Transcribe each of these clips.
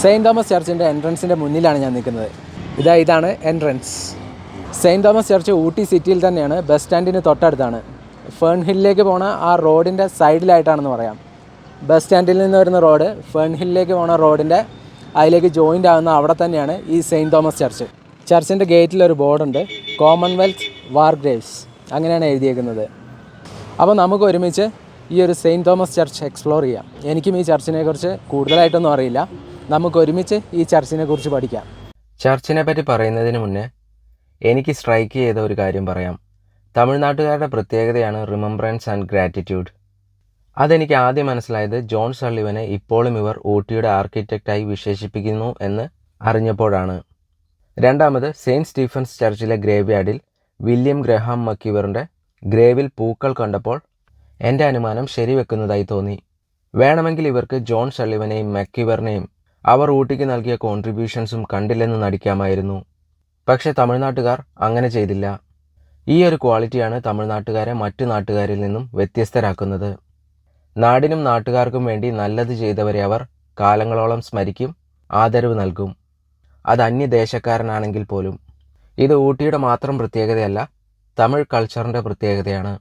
Saint Thomas ചർച്ചിന്റെ എൻട്രൻസിന്റെ മുന്നിലാണ് ഞാൻ നിൽക്കുന്നത്. ഇതാ ഇതാണ് entrance Saint Thomas Church Ooty സിറ്റിയിൽ തന്നെയാണ് ബസ് സ്റ്റാൻഡിന് തൊട്ടടുത്താണ്. ഫേൺ ഹില്ലിലേക്ക് പോണ ആ റോഡിന്റെ സൈഡിലായിട്ടാണെന്ന് പറയാം. ബസ് സ്റ്റാൻഡിൽ നിന്ന് വരുന്ന റോഡ് ഫേൺ ഹില്ലിലേക്ക് പോണ റോഡിന്റെ അതിലേക്ക് ജോയിന്റ് ആകുന്ന അവിടെ തന്നെയാണ് ഈ സെയിന്റ് തോമസ് ചർച്ച് ചർച്ചിന്റെ ഗേറ്റിൽ ഒരു ബോർഡുണ്ട് കോമൺവെൽത്ത് വാർ ഗ്രേവ്സ് അങ്ങനെയാണ് എഴുതിയേക്കുന്നത്. അപ്പോൾ നമുക്ക് ഒരുമിച്ച് ഈ ഒരു സെയിന്റ് തോമസ് ചർച്ച് എക്സ്പ്ലോർ ചെയ്യാം. എനിക്കും ഈ ചർച്ചിനെ കുറിച്ച് കൂടുതലായിട്ടൊന്നും അറിയില്ല. നമുക്ക് ഒരുമിച്ച് ഈ ചർച്ചിനെ കുറിച്ച് പഠിക്കാം. ചർച്ചിനെ പറ്റി പറയുന്നതിന് മുന്നേ എനിക്ക് സ്ട്രൈക്ക് ചെയ്ത ഒരു കാര്യം പറയാം. തമിഴ്നാട്ടുകാരുടെ പ്രത്യേകതയാണ് റിമംബ്രൻസ് ആൻഡ് ഗ്രാറ്റിറ്റ്യൂഡ് അതെനിക്ക് ആദ്യം മനസ്സിലായത് ജോൺ സള്ളിവനെ ഇപ്പോഴും ഇവർ ഊട്ടിയുടെ ആർക്കിടെക്റ്റായി വിശേഷിപ്പിക്കുന്നു എന്ന് അറിഞ്ഞപ്പോഴാണ്. രണ്ടാമത് സെയിന്റ് സ്റ്റീഫൻസ് ചർച്ചിലെ ഗ്രേവ് യാർഡിൽ വില്യം ഗ്രഹാം മക്കിവറിന്റെ ഗ്രേവിൽ പൂക്കൾ കണ്ടപ്പോൾ എന്റെ അനുമാനം ശരിവെക്കുന്നതായി തോന്നി. വേണമെങ്കിൽ ഇവർക്ക് ജോൺ സള്ളിവനെയും മക്യുവറിനെയും അവർ ഊട്ടിക്ക് നൽകിയ കോൺട്രിബ്യൂഷൻസും കണ്ടില്ലെന്ന് നടിക്കാമായിരുന്നു. പക്ഷേ തമിഴ്നാട്ടുകാർ അങ്ങനെ ചെയ്തില്ല. ഈ ഒരു ക്വാളിറ്റിയാണ് തമിഴ്നാട്ടുകാരെ മറ്റു നാട്ടുകാരിൽ നിന്നും വ്യത്യസ്തരാക്കുന്നത്. നാടിനും നാട്ടുകാർക്കും വേണ്ടി നല്ലത് ചെയ്തവരെ അവർ കാലങ്ങളോളം സ്മരിക്കും ആദരവ് നൽകും. അത് അന്യദേശക്കാരനാണെങ്കിൽ പോലും. ഇത് ഊട്ടിയുടെ മാത്രം പ്രത്യേകതയല്ല തമിഴ് കൾച്ചറിന്റെ പ്രത്യേകതയാണ്.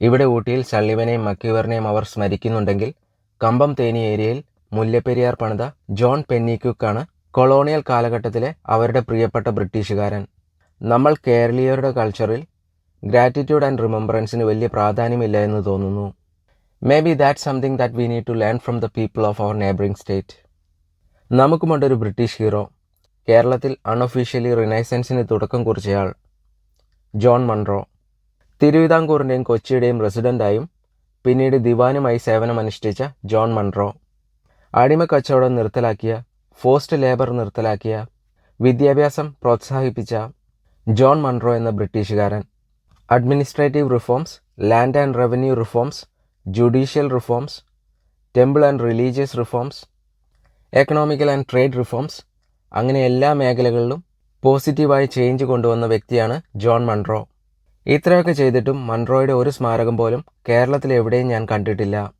ഇവിടെ ഊട്ടിയിൽ സള്ളിവനെയും മക്കീവറിനെയും അവർ സ്മരിക്കുന്നുണ്ടെങ്കിൽ കമ്പം തേനി ഏരിയയിൽ മുല്ലപ്പെരിയാർ പണിത ജോൺ പെന്നിക്യുക്കാണ് കൊളോണിയൽ കാലഘട്ടത്തിലെ അവരുടെ പ്രിയപ്പെട്ട ബ്രിട്ടീഷുകാരൻ. നമ്മൾ കേരളീയരുടെ കൾച്ചറിൽ ഗ്രാറ്റിറ്റ്യൂഡ് ആൻഡ് റിമംബറൻസിന് വലിയ പ്രാധാന്യമില്ല എന്ന് തോന്നുന്നു. May be that something that we need to learn from the people of our neighbouring state നമുക്കുമുണ്ടൊരു British hero. കേരളത്തിൽ അൺഒഫീഷ്യലി റിനൈസൻസിന് തുടക്കം കുറിച്ചയാൾ ജോൺ മൺറോ. തിരുവിതാംകൂറിന്റെയും കൊച്ചിയുടെയും റെസിഡന്റായും പിന്നീട് ദിവാനുമായി സേവനമനുഷ്ഠിച്ച ജോൺ മൺറോ. അടിമ കച്ചവടം നിർത്തലാക്കിയ ഫോസ്റ്റ് ലേബർ നിർത്തലാക്കിയ വിദ്യാഭ്യാസം പ്രോത്സാഹിപ്പിച്ച ജോൺ മൺറോ എന്ന ബ്രിട്ടീഷുകാരൻ. Administrative reforms land and revenue reforms judicial reforms temple and religious reforms economical and trade reforms അങ്ങനെ എല്ലാ മേഖലകളിലും പോസിറ്റീവായി ചേഞ്ച് കൊണ്ടുവന്ന വ്യക്തിയാണ് ജോൺ മൺറോ. ഇത്രയൊക്കെ ചെയ്തിട്ടും മൺറോയുടെ ഒരു സ്മാരകം പോലും കേരളത്തിൽ എവിടെയും ഞാൻ കണ്ടിട്ടില്ല.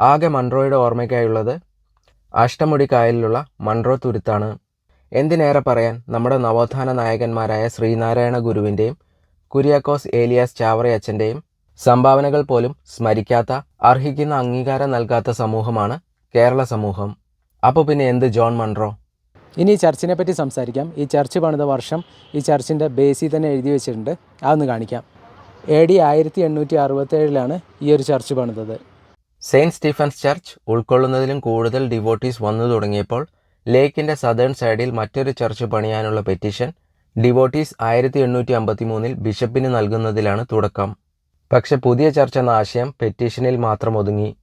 ആകെ മൺറോയുടെ ഓർമ്മയ്ക്കായുള്ളത് അഷ്ടമുടി കായലിലുള്ള മൺറോ തുരുത്താണ്. എന്തിനേറെ പറയാൻ നമ്മുടെ നവോത്ഥാന നായകന്മാരായ ശ്രീനാരായണ ഗുരുവിന്റെയും കുര്യാക്കോസ് ഏലിയാസ് ചാവറയച്ചന്റെയും സംഭാവനകൾ പോലും സ്മരിക്കാത്ത അർഹിക്കുന്ന അംഗീകാരം നൽകാത്ത സമൂഹമാണ് കേരള സമൂഹം. അപ്പോൾ പിന്നെ എന്ത് ജോൺ മൺറോ? ഇനി ചർച്ചിനെ പറ്റി സംസാരിക്കാം. ഈ ചർച്ച് പണിത വർഷം ഈ ചർച്ചിന്റെ ബേസിൽ തന്നെ എഴുതി വെച്ചിട്ടുണ്ട്. അതൊന്ന് കാണിക്കാം. എ ഡി ആയിരത്തി എണ്ണൂറ്റി അറുപത്തേഴിലാണ് ഈ ഒരു ചർച്ച് പണിതത്. സെയിന്റ് സ്റ്റീഫൻസ് ചർച്ച് ഉൾക്കൊള്ളുന്നതിലും കൂടുതൽ ഡിവോട്ടീസ് വന്നു തുടങ്ങിയപ്പോൾ ലേക്കിന്റെ സദേൺ സൈഡിൽ മറ്റൊരു ചർച്ച് പണിയാനുള്ള പെറ്റീഷൻ ഡിവോട്ടീസ് ആയിരത്തി എണ്ണൂറ്റി അമ്പത്തി മൂന്നിൽ ബിഷപ്പിന് നൽകുന്നതിലാണ് തുടക്കം. പക്ഷെ പുതിയ ചർച്ച് എന്ന ആശയം പെറ്റീഷനിൽ മാത്രം ഒതുങ്ങി.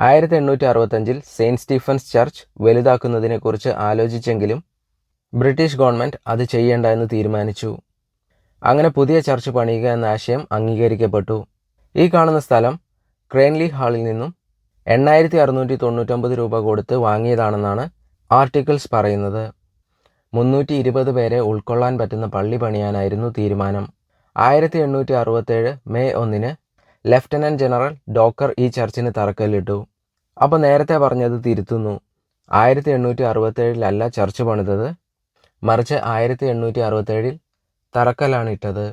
ആയിരത്തി എണ്ണൂറ്റി അറുപത്തഞ്ചിൽ സെയിന്റ് സ്റ്റീഫൻസ് ചർച്ച് വലുതാക്കുന്നതിനെക്കുറിച്ച് ആലോചിച്ചെങ്കിലും ബ്രിട്ടീഷ് ഗവൺമെന്റ് അത് ചെയ്യേണ്ട എന്ന് തീരുമാനിച്ചു. അങ്ങനെ പുതിയ ചർച്ച് പണിയുക എന്ന ആശയം അംഗീകരിക്കപ്പെട്ടു. ഈ കാണുന്ന സ്ഥലം ക്രേൻലി ഹാളിൽ നിന്നും എണ്ണായിരത്തി അറുന്നൂറ്റി തൊണ്ണൂറ്റൊമ്പത് രൂപ കൊടുത്ത് വാങ്ങിയതാണെന്നാണ് ആർട്ടിക്കിൾസ് പറയുന്നത്. മുന്നൂറ്റി ഇരുപത് പേരെ ഉൾക്കൊള്ളാൻ പറ്റുന്ന പള്ളി പണിയാനായിരുന്നു തീരുമാനം. ആയിരത്തി എണ്ണൂറ്റി അറുപത്തേഴ് മെയ് ഒന്നിന് ലഫ്റ്റനന്റ് ജനറൽ ഡോക്കർ ഈ ചർച്ചിന് തറക്കല്ലിട്ടു. അപ്പോൾ നേരത്തെ പറഞ്ഞത് തിരുത്തുന്നു. ആയിരത്തി എണ്ണൂറ്റി അറുപത്തേഴിലല്ല ചർച്ച് പണിതത്. മറിച്ച് ആയിരത്തി എണ്ണൂറ്റി അറുപത്തേഴിൽ തറക്കല്ലാണ് ഇട്ടത്.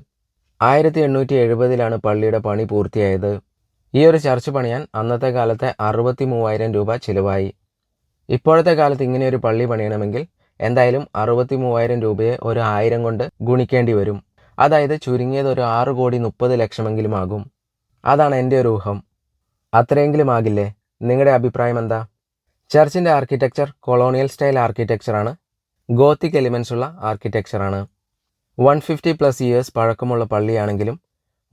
ആയിരത്തി എണ്ണൂറ്റി എഴുപതിലാണ് പള്ളിയുടെ പണി പൂർത്തിയായത്. ഈ ഒരു ചർച്ച് പണിയാൻ അന്നത്തെ കാലത്തെ അറുപത്തി മൂവായിരം രൂപ ചിലവായി. ഇപ്പോഴത്തെ കാലത്ത് ഇങ്ങനെ ഒരു പള്ളി പണിയണമെങ്കിൽ എന്തായാലും അറുപത്തി മൂവായിരം രൂപയെ ഒരു ആയിരം കൊണ്ട് ഗുണിക്കേണ്ടി വരും. അതായത് ചുരുങ്ങിയത് ഒരു ആറ് കോടി മുപ്പത് ലക്ഷമെങ്കിലും ആകും. അതാണ് എന്റെ ഒരു ഊഹം. അത്രയെങ്കിലും ആകില്ലേ? നിങ്ങളുടെ അഭിപ്രായം എന്താ? ചർച്ചിന്റെ ആർക്കിടെക്ചർ കൊളോണിയൽ സ്റ്റൈൽ ആർക്കിടെക്ചറാണ്. ഗോത്തിക് എലിമെൻസ് ഉള്ള ആർക്കിടെക്ചറാണ്. വൺ ഫിഫ്റ്റി പ്ലസ് ഇയേഴ്സ് പഴക്കമുള്ള പള്ളിയാണെങ്കിലും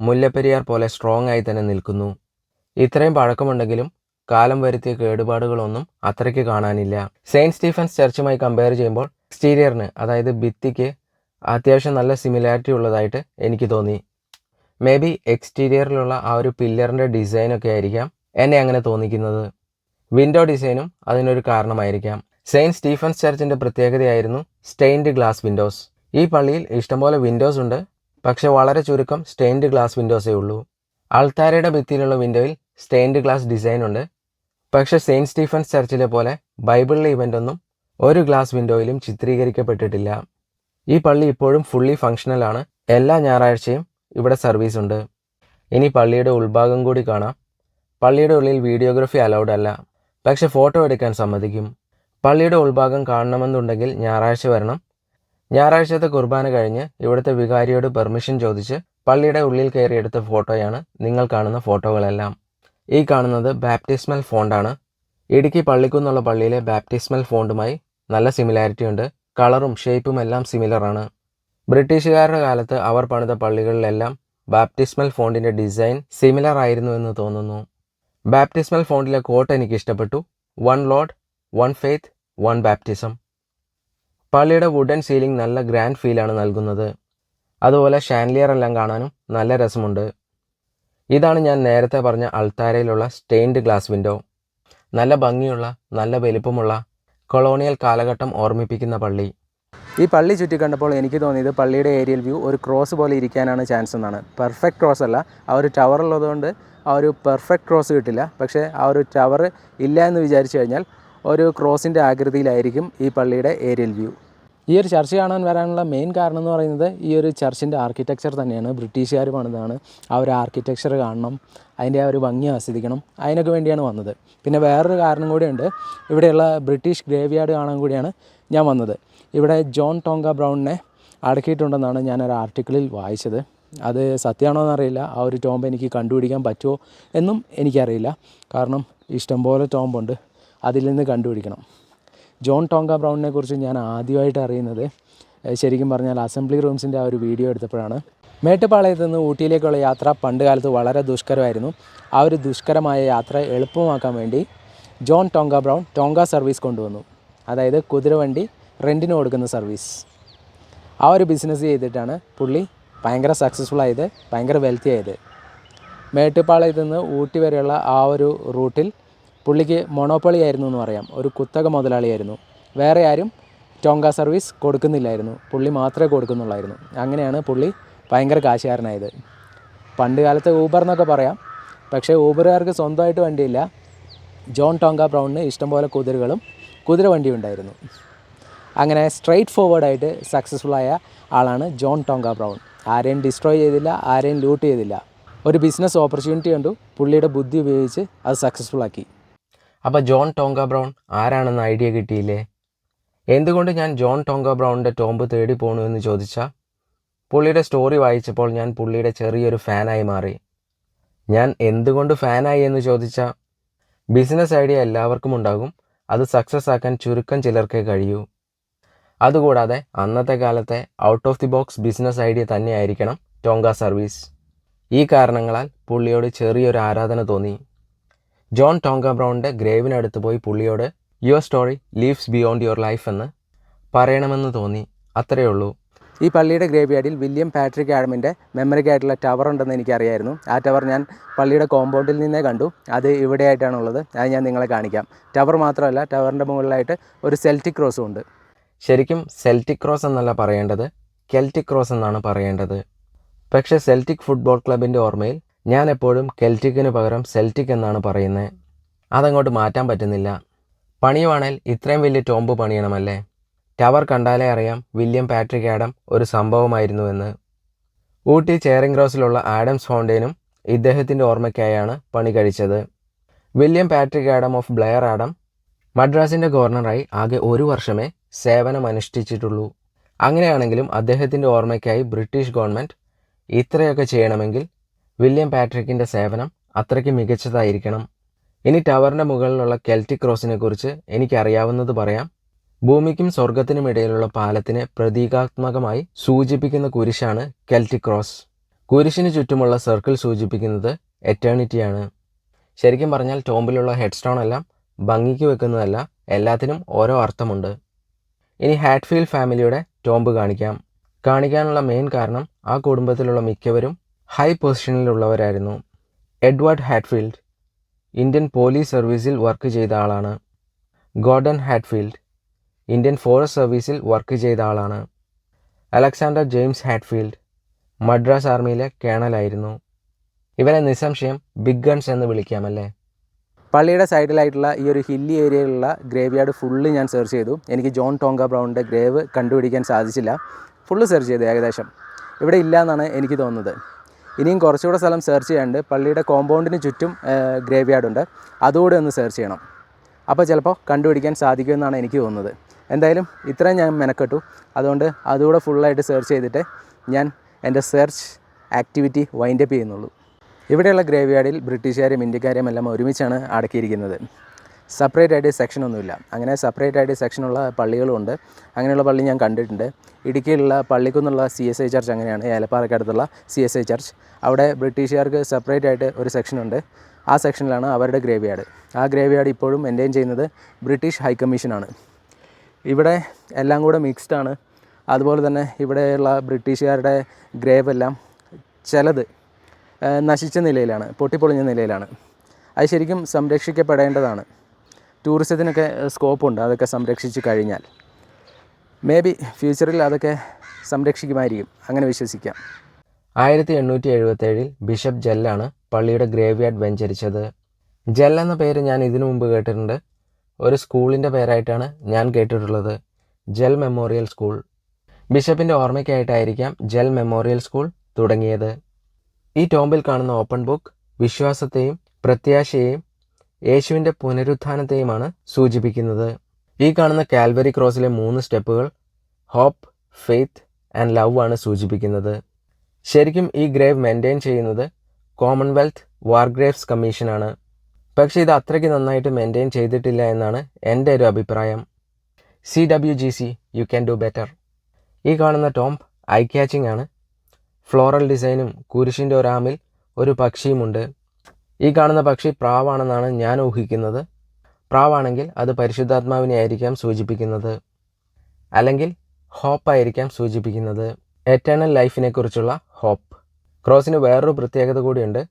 മുല്ലപ്പെരിയാർ പോലെ സ്ട്രോങ് ആയി തന്നെ നിൽക്കുന്നു. ഇത്രയും പഴക്കമുണ്ടെങ്കിലും കാലം വരുത്തിയ കേടുപാടുകളൊന്നും അത്രയ്ക്ക് കാണാനില്ല. സെയിന്റ് സ്റ്റീഫൻസ് ചർച്ചുമായി കമ്പയർ ചെയ്യുമ്പോൾ എക്സ്റ്റീരിയറിന് അതായത് ഭിത്തിക്ക് അത്യാവശ്യം നല്ല സിമിലാരിറ്റി ഉള്ളതായിട്ട് എനിക്ക് തോന്നി. മേ ബി എക്സ്റ്റീരിയറിലുള്ള ആ ഒരു പില്ലറിന്റെ ഡിസൈനൊക്കെ ആയിരിക്കാം എന്നെ അങ്ങനെ തോന്നിക്കുന്നത്. വിൻഡോ ഡിസൈനും അതിനൊരു കാരണമായിരിക്കാം. സെയിന്റ് സ്റ്റീഫൻസ് ചർച്ചിന്റെ പ്രത്യേകതയായിരുന്നു സ്റ്റെയിൻഡ് ഗ്ലാസ് വിൻഡോസ് ഈ പള്ളിയിൽ ഇഷ്ടംപോലെ വിൻഡോസ് ഉണ്ട് പക്ഷേ വളരെ ചുരുക്കം സ്റ്റെയിൻഡ് ഗ്ലാസ് വിൻഡോസേ ഉള്ളൂ. അൾത്താരയുടെ ഭിത്തിയിലുള്ള വിൻഡോയിൽ സ്റ്റെയിൻഡ് ഗ്ലാസ് ഡിസൈൻ ഉണ്ട്. പക്ഷെ സെയിന്റ് സ്റ്റീഫൻസ് ചർച്ചിലെ പോലെ ബൈബിളിലെ ഇവന്റ് ഒന്നും ഒരു ഗ്ലാസ് വിൻഡോയിലും ചിത്രീകരിക്കപ്പെട്ടിട്ടില്ല. ഈ പള്ളി ഇപ്പോഴും ഫുള്ളി ആണ്. എല്ലാ ഞായറാഴ്ചയും ഇവിടെ സർവീസ് ഉണ്ട്. ഇനി പള്ളിയുടെ ഉൾഭാഗം കൂടി കാണാം. പള്ളിയുടെ ഉള്ളിൽ വീഡിയോഗ്രഫി അലൗഡ് അല്ല. പക്ഷെ ഫോട്ടോ എടുക്കാൻ സമ്മതിക്കും. പള്ളിയുടെ ഉൾഭാഗം കാണണമെന്നുണ്ടെങ്കിൽ ഞായറാഴ്ച വരണം. ഞായറാഴ്ചത്തെ കുർബാന കഴിഞ്ഞ് ഇവിടുത്തെ വികാരിയോട് പെർമിഷൻ ചോദിച്ച് പള്ളിയുടെ ഉള്ളിൽ കയറി എടുത്ത ഫോട്ടോയാണ് നിങ്ങൾ കാണുന്ന ഫോട്ടോകളെല്ലാം. ഈ കാണുന്നത് ബാപ്റ്റിസ്മൽ ഫോണ്ടാണ്. ഇടുക്കി പള്ളിക്കുന്നുള്ള പള്ളിയിലെ ബാപ്റ്റിസ്മൽ ഫോണ്ടുമായി നല്ല സിമിലാരിറ്റി ഉണ്ട്. കളറും ഷേപ്പും എല്ലാം സിമിലറാണ് ബ്രിട്ടീഷുകാരുടെ കാലത്ത് അവർ പണിത പള്ളികളിലെല്ലാം ബാപ്റ്റിസ്മൽ ഫോണ്ടിന്റെ ഡിസൈൻ സിമിലർ ആയിരുന്നു എന്ന് തോന്നുന്നു. ബാപ്റ്റിസ്മൽ ഫോണ്ടിലെ കോട്ട് എനിക്ക് ഇഷ്ടപ്പെട്ടു. One Lord one faith one baptism പള്ളിയുടെ വുഡൻ സീലിംഗ് നല്ല ഗ്രാൻഡ് ഫീലാണ് നൽകുന്നത്. അതുപോലെ ഷാൻലിയർ എല്ലാം കാണാനും നല്ല രസമുണ്ട്. ഇതാണ് ഞാൻ നേരത്തെ പറഞ്ഞ അൾത്താരയിലുള്ള സ്റ്റെയിൻഡ് ഗ്ലാസ് വിൻഡോ നല്ല ഭംഗിയുള്ള നല്ല വലിപ്പമുള്ള കൊളോണിയൽ കാലഘട്ടം ഓർമ്മിപ്പിക്കുന്ന പള്ളി. ഈ പള്ളി ചുറ്റി കണ്ടപ്പോൾ എനിക്ക് തോന്നിയത് പള്ളിയുടെ ഏരിയൽ വ്യൂ ഒരു ക്രോസ് പോലെ ഇരിക്കാനാണ് ചാൻസ് എന്നാണ്. പെർഫെക്റ്റ് ക്രോസ് അല്ല. ആ ഒരു ടവർ ഉള്ളതുകൊണ്ട് ആ ഒരു പെർഫെക്റ്റ് ക്രോസ് കിട്ടില്ല. പക്ഷേ ആ ഒരു ടവർ ഇല്ല എന്ന് വിചാരിച്ചു കഴിഞ്ഞാൽ ഒരു ക്രോസിന്റെ ആകൃതിയിലായിരിക്കും ഈ പള്ളിയുടെ ഏരിയൽ വ്യൂ ഈ ഒരു ചർച്ച് കാണാൻ വരാനുള്ള മെയിൻ കാരണം എന്ന് പറയുന്നത് ഈ ഒരു ചർച്ചിന്റെ ആർക്കിടെക്ചർ തന്നെയാണ്. ബ്രിട്ടീഷുകാർ പണിതാണ് ആ ഒരു ആർക്കിടെക്ചർ കാണണം അതിന്റെ ആ ഒരു ഭംഗി ആസ്വദിക്കണം അതിനൊക്കെ വേണ്ടിയാണ് വന്നത്. പിന്നെ വേറൊരു കാരണം കൂടിയുണ്ട്. ഇവിടെയുള്ള ബ്രിട്ടീഷ് ഗ്രേവ് യാർഡ് കാണാൻ കൂടിയാണ് ഞാൻ വന്നത്. ഇവിടെ ജോൺ ടോങ്ക ബ്രൗണിനെ അടക്കിയിട്ടുണ്ടെന്നാണ് ഞാനൊരു ആർട്ടിക്കിളിൽ വായിച്ചത്. അത് സത്യമാണോ എന്നറിയില്ല. ആ ഒരു ടോംബ് എനിക്ക് കണ്ടുപിടിക്കാൻ പറ്റുമോ എന്നും എനിക്കറിയില്ല. കാരണം ഇഷ്ടംപോലെ ടോംബുണ്ട് അതിൽ നിന്ന് കണ്ടുപിടിക്കണം. ജോൺ ടോങ്ക ബ്രൗണിനെ കുറിച്ച് ഞാൻ ആദ്യമായിട്ട് അറിയുന്നത് ശരിക്കും പറഞ്ഞാൽ അസംബ്ലി റൂംസിന്റെ ആ ഒരു വീഡിയോ എടുത്തപ്പോഴാണ്. മേട്ടുപാളയത്ത് നിന്ന് ഊട്ടിയിലേക്കുള്ള യാത്ര പണ്ട് കാലത്ത് വളരെ ദുഷ്കരമായിരുന്നു. ആ ഒരു ദുഷ്കരമായ യാത്ര എളുപ്പമാക്കാൻ വേണ്ടി John Tonga Brown tonga service കൊണ്ടുവന്നു. അതായത് കുതിരവണ്ടി റെന്റിന് കൊടുക്കുന്ന സർവീസ്. ആ ഒരു ബിസിനസ് ചെയ്തിട്ടാണ് പുള്ളി ഭയങ്കര സക്സസ്ഫുൾ ആയത് ഭയങ്കര വെൽത്തി ആയത്. മേട്ടുപ്പാളയത്ത് നിന്ന് ഊട്ടി വരെയുള്ള ആ ഒരു റൂട്ടിൽ പുള്ളിക്ക് മൊണോപ്പൊളി ആയിരുന്നു എന്ന് പറയാം. ഒരു കുത്തക മുതലാളിയായിരുന്നു. വേറെ ആരും ടോങ്ക സർവീസ് കൊടുക്കുന്നില്ലായിരുന്നു. പുള്ളി മാത്രമേ കൊടുക്കുന്നുള്ളായിരുന്നു. അങ്ങനെയാണ് പുള്ളി ഭയങ്കര കാശുകാരനായത്. പണ്ട് കാലത്ത് ഊബർ എന്നൊക്കെ പറയാം. പക്ഷേ ഊബറുകാർക്ക് സ്വന്തമായിട്ട് വണ്ടിയില്ല. ജോൺ ടോങ്ക ബ്രൗണിന് ഇഷ്ടംപോലെ കുതിരകളും കുതിര വണ്ടിയും ഉണ്ടായിരുന്നു. അങ്ങനെ സ്ട്രെയിറ്റ് ഫോർവേഡായിട്ട് സക്സസ്ഫുൾ ആയ ആളാണ് ജോൺ ടോങ്ക ബ്രൗൺ. ആരെയും ഡിസ്ട്രോയ് ചെയ്തില്ല ആരെയും ലൂട്ട് ചെയ്തില്ല. ഒരു ബിസിനസ് ഓപ്പർച്യൂണിറ്റി കണ്ടു. പുള്ളിയുടെ ബുദ്ധി ഉപയോഗിച്ച് അത് സക്സസ്ഫുൾ ആക്കി. അപ്പോൾ ജോൺ ടോങ്ക ബ്രൗൺ ആരാണെന്ന് ഐഡിയ കിട്ടിയില്ലേ? എന്തുകൊണ്ട് ഞാൻ ജോൺ ടോങ്ക ബ്രൗണിന്റെ ടോംബ് തേടി പോണു എന്ന് ചോദിച്ചാൽ പുള്ളിയുടെ സ്റ്റോറി വായിച്ചപ്പോൾ ഞാൻ പുള്ളിയുടെ ചെറിയൊരു ഫാനായി മാറി. ഞാൻ എന്തുകൊണ്ട് ഫാനായി എന്ന് ചോദിച്ചാൽ ബിസിനസ് ഐഡിയ എല്ലാവർക്കും ഉണ്ടാകും. അത് സക്സസ് ആക്കാൻ ചുരുക്കം ചിലർക്കേ കഴിയൂ. അതുകൂടാതെ അന്നത്തെ കാലത്തെ out of the box business idea തന്നെയായിരിക്കണം tonga service. ഈ കാരണങ്ങളാൽ പുള്ളിയോട് ചെറിയൊരു ആരാധന തോന്നി. ജോൺ ടോങ്ക ബ്രൗണിന്റെ ഗ്രേവിനടുത്ത് പോയി പുള്ളിയോട് your story lives beyond your life എന്ന് പറയണമെന്ന് തോന്നി. അത്രയേ ഉള്ളൂ. ഈ പള്ളിയുടെ ഗ്രേവ് യാർഡിൽ വില്യം പാട്രിക് ആഡമിന്റെ മെമ്മറിക്കായിട്ടുള്ള ടവർ ഉണ്ടെന്ന് എനിക്കറിയായിരുന്നു. ആ ടവർ ഞാൻ പള്ളിയുടെ കോമ്പൗണ്ടിൽ നിന്നേ കണ്ടു. അത് ഇവിടെയായിട്ടാണുള്ളത്. അത് ഞാൻ നിങ്ങളെ കാണിക്കാം. ടവർ മാത്രമല്ല ടവറിന്റെ മുകളിലായിട്ട് ഒരു സെൽറ്റിക് ക്രോസും ഉണ്ട്. ശരിക്കും സെൽറ്റിക് ക്രോസ് എന്നല്ല പറയേണ്ടത് കെൽറ്റിക് ക്രോസ് എന്നാണ് പറയേണ്ടത്. പക്ഷേ സെൽറ്റിക് ഫുട്ബോൾ ക്ലബിന്റെ ഓർമ്മയിൽ ഞാൻ എപ്പോഴും കെൽറ്റിക്കിന് പകരം സെൽറ്റിക് എന്നാണ് പറയുന്നത് അതങ്ങോട്ട് മാറ്റാൻ പറ്റുന്നില്ല. പണിയുവാണേൽ ഇത്രയും വലിയ ടോംബ് പണിയണമല്ലേ? ടവർ കണ്ടാലേ അറിയാം വില്യം പാട്രിക് ആഡം ഒരു സംഭവമായിരുന്നുവെന്ന് ഊട്ടി ചേറിംഗ് ക്രോസിലുള്ള ആഡംസ് ഫൗണ്ടൈനും ഇദ്ദേഹത്തിന്റെ ഓർമ്മയ്ക്കായാണ് പണി കഴിച്ചത്. William Patrick Adam of Blair Adam മദ്രാസിന്റെ ഗവർണറായി ആകെ ഒരു വർഷമേ സേവനം അനുഷ്ഠിച്ചിട്ടുള്ളൂ അങ്ങനെയാണെങ്കിലും അദ്ദേഹത്തിന്റെ ഓർമ്മയ്ക്കായി ബ്രിട്ടീഷ് ഗവൺമെന്റ് ഇത്രയൊക്കെ ചെയ്യണമെങ്കിൽ വില്യം പാട്രിക്കിന്റെ സേവനം അത്രയ്ക്ക് മികച്ചതായിരിക്കണം. ഇനി ടവറിന്റെ മുകളിലുള്ള കെൽറ്റിക് ക്രോസിനെ കുറിച്ച് എനിക്കറിയാവുന്നത് പറയാം. ഭൂമിക്കും സ്വർഗത്തിനും ഇടയിലുള്ള പാലത്തിനെ പ്രതീകാത്മകമായി സൂചിപ്പിക്കുന്ന കുരിശാണ് കെൽറ്റിക് ക്രോസ്. കുരിശിന് ചുറ്റുമുള്ള സർക്കിൾ സൂചിപ്പിക്കുന്നത് എറ്റേണിറ്റിയാണ്. ശരിക്കും പറഞ്ഞാൽ ടോംബിലുള്ള ഹെഡ് സ്റ്റോൺ എല്ലാം ഭംഗിക്ക് വെക്കുന്നതല്ല എല്ലാത്തിനും ഓരോ അർത്ഥമുണ്ട്. ഇനി ഹാറ്റ്ഫീൽഡ് ഫാമിലിയുടെ ടോംബ് കാണിക്കാം. കാണിക്കാനുള്ള മെയിൻ കാരണം ആ കുടുംബത്തിലുള്ള മിക്കവരും ഹൈ പൊസിഷനിലുള്ളവരായിരുന്നു എഡ്വേർഡ് ഹാറ്റ്ഫീൽഡ് ഇന്ത്യൻ പോലീസ് സർവീസിൽ വർക്ക് ചെയ്ത ആളാണ്. ഗോർഡൻ ഹാറ്റ്ഫീൽഡ് ഇന്ത്യൻ ഫോറസ്റ്റ് സർവീസിൽ വർക്ക് ചെയ്ത ആളാണ്. അലക്സാണ്ടർ ജെയിംസ് ഹാറ്റ്ഫീൽഡ് മദ്രാസ് ആർമിയിലെ കേണലായിരുന്നു. ഇവരെ നിസ്സംശയം ബിഗ് ഗൺസ് എന്ന് വിളിക്കാമല്ലേ? പള്ളിയുടെ സൈഡിലായിട്ടുള്ള ഈ ഒരു ഹില്ലി ഏരിയയിലുള്ള ഗ്രേവ് യാർഡ് ഫുള്ള് ഞാൻ സെർച്ച് ചെയ്തു. എനിക്ക് ജോൺ ടോങ്ക ബ്രൗണിന്റെ ഗ്രേവ് കണ്ടുപിടിക്കാൻ സാധിച്ചില്ല. ഫുള്ള് സെർച്ച് ചെയ്തു ഏകദേശം. ഇവിടെ ഇല്ല എന്നാണ് എനിക്ക് തോന്നുന്നത്. ഇനിയും കുറച്ചുകൂടെ സ്ഥലം സെർച്ച് ചെയ്യാണ്ട് പള്ളിയുടെ കോമ്പൗണ്ടിന് ചുറ്റും ഗ്രേവ് യാർഡുണ്ട് അതുകൂടെ ഒന്ന് സെർച്ച് ചെയ്യണം. അപ്പോൾ ചിലപ്പോൾ കണ്ടുപിടിക്കാൻ സാധിക്കുമെന്നാണ് എനിക്ക് തോന്നുന്നത്. എന്തായാലും ഇത്രയും ഞാൻ മെനക്കെട്ടു. അതുകൊണ്ട് അതുകൂടെ ഫുള്ളായിട്ട് സെർച്ച് ചെയ്തിട്ട് ഞാൻ എന്റെ സെർച്ച് ആക്ടിവിറ്റി വൈൻഡപ്പ് ചെയ്യുന്നുള്ളൂ. ഇവിടെയുള്ള ഗ്രേവ് യാർഡിൽ ബ്രിട്ടീഷുകാരും ഇന്ത്യക്കാരും എല്ലാം ഒരുമിച്ചാണ് അടക്കിയിരിക്കുന്നത്. സെപ്പറേറ്റ് ആയിട്ട് സെക്ഷൻ ഒന്നുമില്ല. അങ്ങനെ സെപ്പറേറ്റ് ആയിട്ട് സെക്ഷനുള്ള പള്ളികളുമുണ്ട്. അങ്ങനെയുള്ള പള്ളി ഞാൻ കണ്ടിട്ടുണ്ട്. ഇടുക്കിയിലുള്ള പള്ളിക്കുന്നുള്ള സി എസ് ഐ ചർച്ച് അങ്ങനെയാണ്. ഏലപ്പാറക്കടുത്തുള്ള സി എസ് ഐ ചർച്ച് അവിടെ ബ്രിട്ടീഷുകാർക്ക് സെപ്പറേറ്റ് ആയിട്ട് ഒരു സെക്ഷനുണ്ട് ആ സെക്ഷനിലാണ് അവരുടെ ഗ്രേവ് യാർഡ് ആ ഗ്രേവ് യാർഡ് ഇപ്പോഴും മെയിന്റെയിൻ ചെയ്യുന്നത് ബ്രിട്ടീഷ് ഹൈക്കമ്മീഷനാണ് ഇവിടെ എല്ലാം കൂടെ മിക്സ്ഡ് ആണ്. അതുപോലെ തന്നെ ഇവിടെയുള്ള ബ്രിട്ടീഷുകാരുടെ ഗ്രേവ് എല്ലാം ചിലത് നശിച്ച നിലയിലാണ് പൊട്ടിപ്പൊളിഞ്ഞ നിലയിലാണ്. അത് ശരിക്കും സംരക്ഷിക്കപ്പെടേണ്ടതാണ്. ടൂറിസത്തിനൊക്കെ സ്കോപ്പുണ്ട്. അതൊക്കെ സംരക്ഷിച്ച് കഴിഞ്ഞാൽ. മേ ബി ഫ്യൂച്ചറിൽ അതൊക്കെ സംരക്ഷിക്കുമായിരിക്കും. അങ്ങനെ വിശ്വസിക്കാം. ആയിരത്തി എണ്ണൂറ്റി എഴുപത്തേഴിൽ ബിഷപ്പ് ജെല്ലാണ് പള്ളിയുടെ ഗ്രേവ് യാർഡ് വെഞ്ചരിച്ചത്. ജെൽ എന്ന പേര് ഞാൻ ഇതിനു മുമ്പ് കേട്ടിട്ടുണ്ട്. ഒരു സ്കൂളിന്റെ പേരായിട്ടാണ് ഞാൻ കേട്ടിട്ടുള്ളത്. Gell memorial school. ബിഷപ്പിന്റെ ഓർമ്മയ്ക്കായിട്ടായിരിക്കാം ജെൽ മെമ്മോറിയൽ സ്കൂൾ തുടങ്ങിയത്. ഈ ടോമ്പിൽ കാണുന്ന ഓപ്പൺ ബുക്ക് വിശ്വാസത്തെയും പ്രത്യാശയെയും യേശുവിന്റെ പുനരുത്ഥാനത്തെയുമാണ് സൂചിപ്പിക്കുന്നത്. ഈ കാണുന്ന കാൽവരി ക്രോസിലെ മൂന്ന് സ്റ്റെപ്പുകൾ ഹോപ്പ് ഫെയ്ത്ത് ആൻഡ് ലവ് ആണ് സൂചിപ്പിക്കുന്നത്. ശരിക്കും ഈ ഗ്രേവ് മെയിന്റെയിൻ ചെയ്യുന്നത് കോമൺവെൽത്ത് വാർഗ്രേവ്സ് കമ്മീഷനാണ് പക്ഷേ ഇത് അത്രയ്ക്ക് നന്നായിട്ട് മെയിന്റെയിൻ ചെയ്തിട്ടില്ല എന്നാണ് എന്റെ ഒരു അഭിപ്രായം. C W G C you can do better ഈ കാണുന്ന ടോംപ് ഐ ക്യാച്ചിങ് ആണ്. ഫ്ലോറൽ ഡിസൈനും കുരിശിന്റെ ഒരാമിൽ ഒരു പക്ഷിയുമുണ്ട്. ഈ കാണുന്ന പക്ഷി പ്രാവാണെന്നാണ് ഞാൻ ഊഹിക്കുന്നത്. പ്രാവാണെങ്കിൽ അത് പരിശുദ്ധാത്മാവിനെ ആയിരിക്കാം സൂചിപ്പിക്കുന്നത്. അല്ലെങ്കിൽ ഹോപ്പ് ആയിരിക്കാം സൂചിപ്പിക്കുന്നത്. എറ്റേണൽ ലൈഫിനെ കുറിച്ചുള്ള ഹോപ്പ്. ക്രോസിന് വേറൊരു പ്രത്യേകത കൂടിയുണ്ട്.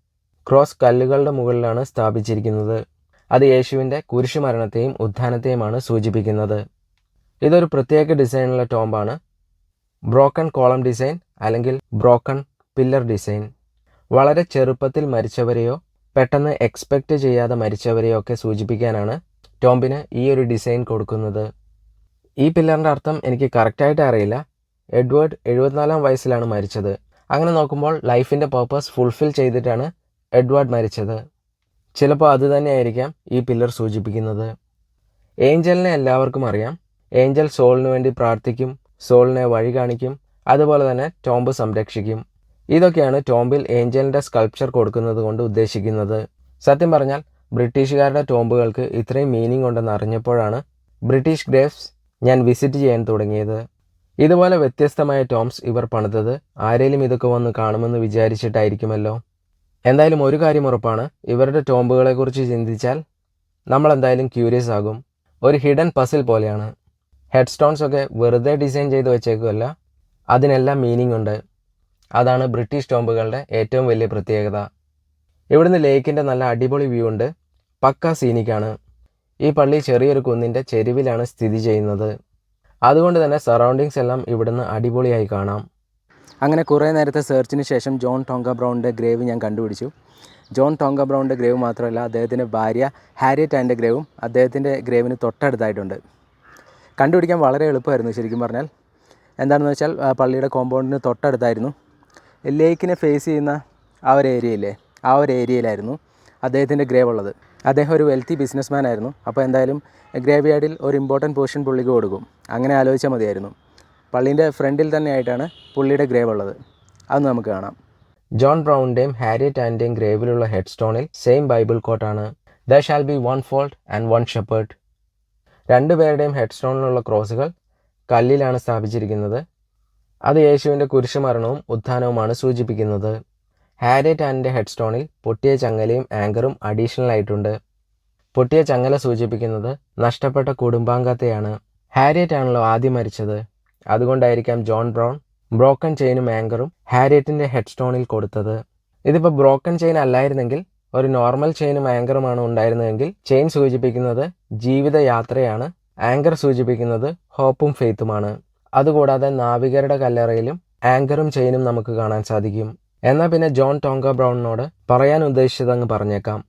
ക്രോസ് കല്ലുകളുടെ മുകളിലാണ് സ്ഥാപിച്ചിരിക്കുന്നത്. അത് യേശുവിന്റെ കുരിശുമരണത്തെയും ഉത്ഥാനത്തെയുമാണ് സൂചിപ്പിക്കുന്നത്. ഇതൊരു പ്രത്യേക ഡിസൈനുള്ള ടോംബാണ് ബ്രോക്കൺ കോളം ഡിസൈൻ അല്ലെങ്കിൽ ബ്രോക്കൺ പില്ലർ ഡിസൈൻ. വളരെ ചെറുപ്പത്തിൽ മരിച്ചവരെയോ പെട്ടെന്ന് എക്സ്പെക്റ്റ് ചെയ്യാതെ മരിച്ചവരെയൊക്കെ സൂചിപ്പിക്കാനാണ് ടോംബിന് ഈ ഒരു ഡിസൈൻ കൊടുക്കുന്നത്. ഈ പില്ലറിന്റെ അർത്ഥം എനിക്ക് കറക്റ്റായിട്ട് അറിയില്ല. എഡ്വേർഡ് എഴുപത്തിനാലാം വയസ്സിലാണ് മരിച്ചത്. അങ്ങനെ നോക്കുമ്പോൾ ലൈഫിന്റെ പർപ്പസ് ഫുൾഫിൽ ചെയ്തിട്ടാണ് എഡ്വേർഡ് മരിച്ചത്. ചിലപ്പോൾ അത് തന്നെയായിരിക്കാം ഈ പില്ലർ സൂചിപ്പിക്കുന്നത്. ഏഞ്ചലിനെ എല്ലാവർക്കും അറിയാം. ഏഞ്ചൽ സോളിന് വേണ്ടി പ്രാർത്ഥിക്കും സോളിനെ വഴി കാണിക്കും അതുപോലെ തന്നെ ടോംബ് സംരക്ഷിക്കും. ഇതൊക്കെയാണ് ടോംബിൽ ഏഞ്ചലിന്റെ സ്കൾപ്ചർ കൊടുക്കുന്നത് കൊണ്ട് ഉദ്ദേശിക്കുന്നത്. സത്യം പറഞ്ഞാൽ ബ്രിട്ടീഷുകാരുടെ ടോംബുകൾക്ക് ഇത്രയും മീനിങ് ഉണ്ടെന്ന് അറിഞ്ഞപ്പോഴാണ് ബ്രിട്ടീഷ് ഗ്രേവ്സ് ഞാൻ വിസിറ്റ് ചെയ്യാൻ തുടങ്ങിയത്. ഇതുപോലെ വ്യത്യസ്തമായ ടോംസ് ഇവർ പണിതത് ആരേലും ഇതൊക്കെ വന്ന് കാണുമെന്ന് വിചാരിച്ചിട്ടായിരിക്കുമല്ലോ. എന്തായാലും ഒരു കാര്യം ഉറപ്പാണ് ഇവരുടെ ടോംബുകളെക്കുറിച്ച് ചിന്തിച്ചാൽ നമ്മൾ എന്തായാലും ക്യൂരിയസ് ആകും. ഒരു ഹിഡൻ പസിൽ പോലെയാണ്. ഹെഡ് സ്റ്റോൺസ് ഒക്കെ വെറുതെ ഡിസൈൻ ചെയ്ത് വെച്ചേക്കുമല്ല അതിനെല്ലാം മീനിങ് ഉണ്ട്. അതാണ് ബ്രിട്ടീഷ് ടോംബുകളുടെ ഏറ്റവും വലിയ പ്രത്യേകത. ഇവിടുന്ന് ലേക്കിന്റെ നല്ല അടിപൊളി വ്യൂ ഉണ്ട്. പക്ക സീനിക്കാണ്. ഈ പള്ളി ചെറിയൊരു കുന്നിന്റെ ചെരുവിലാണ് സ്ഥിതി ചെയ്യുന്നത്. അതുകൊണ്ട് തന്നെ സറൗണ്ടിങ്സ് എല്ലാം ഇവിടുന്ന് അടിപൊളിയായി കാണാം. അങ്ങനെ കുറേ നേരത്തെ സെർച്ചിന് ശേഷം ജോൺ ടോങ്ക ബ്രൗണിന്റെ ഗ്രേവ് ഞാൻ കണ്ടുപിടിച്ചു. ജോൺ ടോങ്ക ബ്രൗണിന്റെ ഗ്രേവ് മാത്രമല്ല അദ്ദേഹത്തിന്റെ ഭാര്യ ഹാരിയറ്റ് ആന്റെ ഗ്രേവും അദ്ദേഹത്തിന്റെ ഗ്രേവിന് തൊട്ടടുത്തായിട്ടുണ്ട്. കണ്ടുപിടിക്കാൻ വളരെ എളുപ്പമായിരുന്നു ശരിക്കും പറഞ്ഞാൽ. എന്താണെന്ന് വെച്ചാൽ പള്ളിയുടെ കോമ്പൗണ്ടിന് തൊട്ടടുത്തായിരുന്നു. ലേക്കിനെ ഫേസ് ചെയ്യുന്ന ആ ഒരു ഏരിയയില്ലേ ആ ഒരു ഏരിയയിലായിരുന്നു അദ്ദേഹത്തിന്റെ ഗ്രേവ് ഉള്ളത്. അദ്ദേഹം ഒരു വെൽത്തി ബിസിനസ്മാൻ ആയിരുന്നു. അപ്പോൾ എന്തായാലും ഗ്രേവ് യാർഡിൽ ഒരു ഇമ്പോർട്ടന്റ് പോർഷൻ പുള്ളിക്ക് കൊടുക്കും. അങ്ങനെ ആലോചിച്ചാൽ മതിയായിരുന്നു. പള്ളീന്റെ ഫ്രണ്ടിൽ തന്നെയായിട്ടാണ് പുള്ളിയുടെ ഗ്രേവ് ഉള്ളത്. അത് നമുക്ക് കാണാം. ജോൺ ബ്രൗണിന്റെയും ഹാരിയറ്റ് ആന്റെയും ഗ്രേവിലുള്ള ഹെഡ് സ്റ്റോണിൽ same Bible കോട്ടാണ് the shall be one fold and one shepherd രണ്ടുപേരുടെയും ഹെഡ് സ്റ്റോണിലുള്ള ക്രോസുകൾ കല്ലിലാണ് സ്ഥാപിച്ചിരിക്കുന്നത്. അത് യേശുവിന്റെ കുരിശുമരണവും ഉത്ഥാനവുമാണ് സൂചിപ്പിക്കുന്നത്. ഹാരിയറ്റ് ആൻഡിന്റെ ഹെഡ് സ്റ്റോണിൽ പൊട്ടിയ ചങ്ങലയും ആങ്കറും അഡീഷണൽ ആയിട്ടുണ്ട്. പൊട്ടിയ ചങ്ങല സൂചിപ്പിക്കുന്നത് നഷ്ടപ്പെട്ട കുടുംബാംഗത്തെയാണ്. ഹാരിയറ്റ് ആണല്ലോ ആദ്യം മരിച്ചത്. അതുകൊണ്ടായിരിക്കാം ജോൺ ബ്രൗൺ ബ്രോക്കൺ ചെയിനും ആങ്കറും ഹാരിയറ്റിന്റെ ഹെഡ്സ്റ്റോണിൽ കൊടുത്തത്. ഇതിപ്പോൾ ബ്രോക്കൺ ചെയിൻ അല്ലായിരുന്നെങ്കിൽ ഒരു നോർമൽ ചെയിനും ആങ്കറുമാണ് ഉണ്ടായിരുന്നതെങ്കിൽ ചെയിൻ സൂചിപ്പിക്കുന്നത് ജീവിതയാത്രയാണ്. ആങ്കർ സൂചിപ്പിക്കുന്നത് ഹോപ്പും ഫെയ്ത്തുമാണ്. അതുകൂടാതെ നാവികരുടെ കല്ലറയിലും ആങ്കറും ചെയിനും നമുക്ക് കാണാൻ സാധിക്കും. എന്നാൽ പിന്നെ ജോൺ ടോങ്ക ബ്രൗണിനോട് പറയാൻ ഉദ്ദേശിച്ചതങ്ങ് പറഞ്ഞേക്കാം.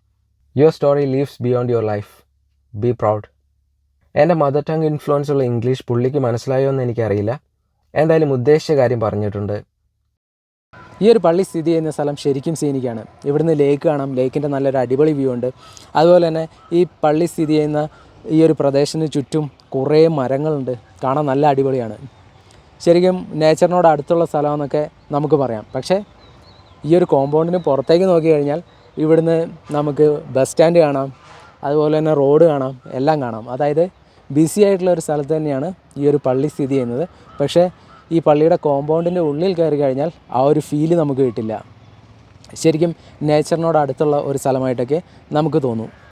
Your story lives beyond your life be proud എന്റെ മദർ ടങ് ഇൻഫ്ലുവൻസ് ഉള്ള ഇംഗ്ലീഷ് പുള്ളിക്ക് മനസ്സിലായോ എന്ന് എനിക്കറിയില്ല. എന്തായാലും ഉദ്ദേശിച്ച കാര്യം പറഞ്ഞിട്ടുണ്ട്. ഈ ഒരു പള്ളി സ്ഥിതി ചെയ്യുന്ന സ്ഥലം ശരിക്കും സീനിക്കാണ്. ഇവിടുന്ന് ലേക്ക് കാണാം. ലേക്കിന്റെ നല്ലൊരു അടിപൊളി വ്യൂ ഉണ്ട്. അതുപോലെ തന്നെ ഈ പള്ളി സ്ഥിതി ചെയ്യുന്ന ഈ ഒരു പ്രദേശത്തിന് ചുറ്റും കുറേ മരങ്ങളുണ്ട്. കാണാൻ നല്ല അടിപൊളിയാണ്. ശരിക്കും നേച്ചറിനോട് അടുത്തുള്ള സ്ഥലമെന്നൊക്കെ നമുക്ക് പറയാം. പക്ഷേ ഈ ഒരു കോമ്പൗണ്ടിന് പുറത്തേക്ക് നോക്കി കഴിഞ്ഞാൽ ഇവിടുന്ന് നമുക്ക് ബസ് സ്റ്റാൻഡ് കാണാം അതുപോലെ തന്നെ റോഡ് കാണാം എല്ലാം കാണാം. അതായത് ബിസി ആയിട്ടുള്ള ഒരു സ്ഥലത്ത് തന്നെയാണ് ഈ ഒരു പള്ളി സ്ഥിതി ചെയ്യുന്നത്. പക്ഷേ ഈ പള്ളിയുടെ കോമ്പൗണ്ടിന്റെ ഉള്ളിൽ കയറി കഴിഞ്ഞാൽ ആ ഒരു ഫീൽ നമുക്ക് കിട്ടില്ല. ശരിക്കും നേച്ചറിനോട് അടുത്തുള്ള ഒരു സ്ഥലമായിട്ടൊക്കെ നമുക്ക് തോന്നും.